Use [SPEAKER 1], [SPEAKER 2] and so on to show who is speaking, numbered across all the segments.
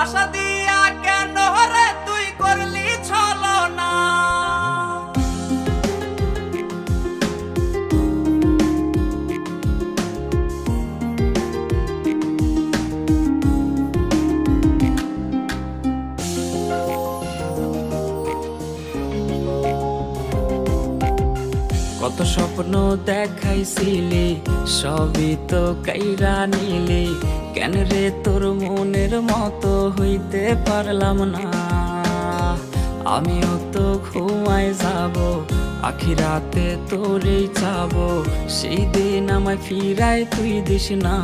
[SPEAKER 1] Allá te দেখাইছিলি, সবই তো কাইরা নিলি। কেন রে তোর মনের মতো হইতে পারলাম না? আমিও তো ঘুমাই যাব আখিরাতে তোরেই চাব, সেই দিন আমায় ফিরায় তুই দিস না।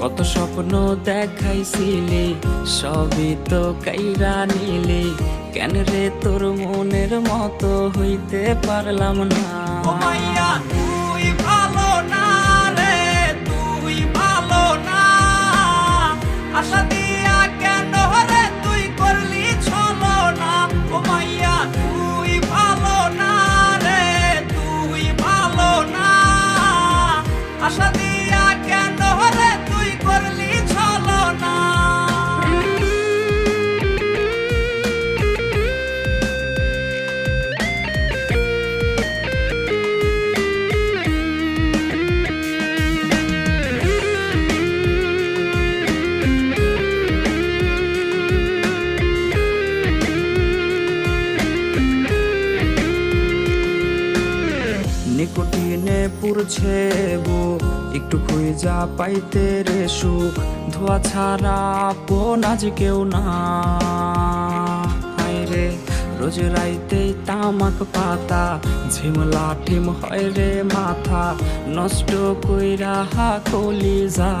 [SPEAKER 1] কত স্বপ্ন দেখাইছিলি, সবই তো কাইরা নিলি। কেন রে তোর মনের মতো হইতে পারলাম না?
[SPEAKER 2] তুই ভালো না রে, তুই ভালো না। আশা দিয়া কেন রে তুই করলি ছলো না? ও মাইয়া, তুই ভালো না রে, তুই ভালো না। আশা
[SPEAKER 1] নিকটিনে পুরছে বো। একটু খুঁজা পাইতে রে সুখ, ধোয়া ছাড়া আপন আজ কেউ না। রে, রোজ রাইতে তামাক পাতা, ঝিমলা টিম হয় রে মাথা, নষ্ট কইরা কলি যা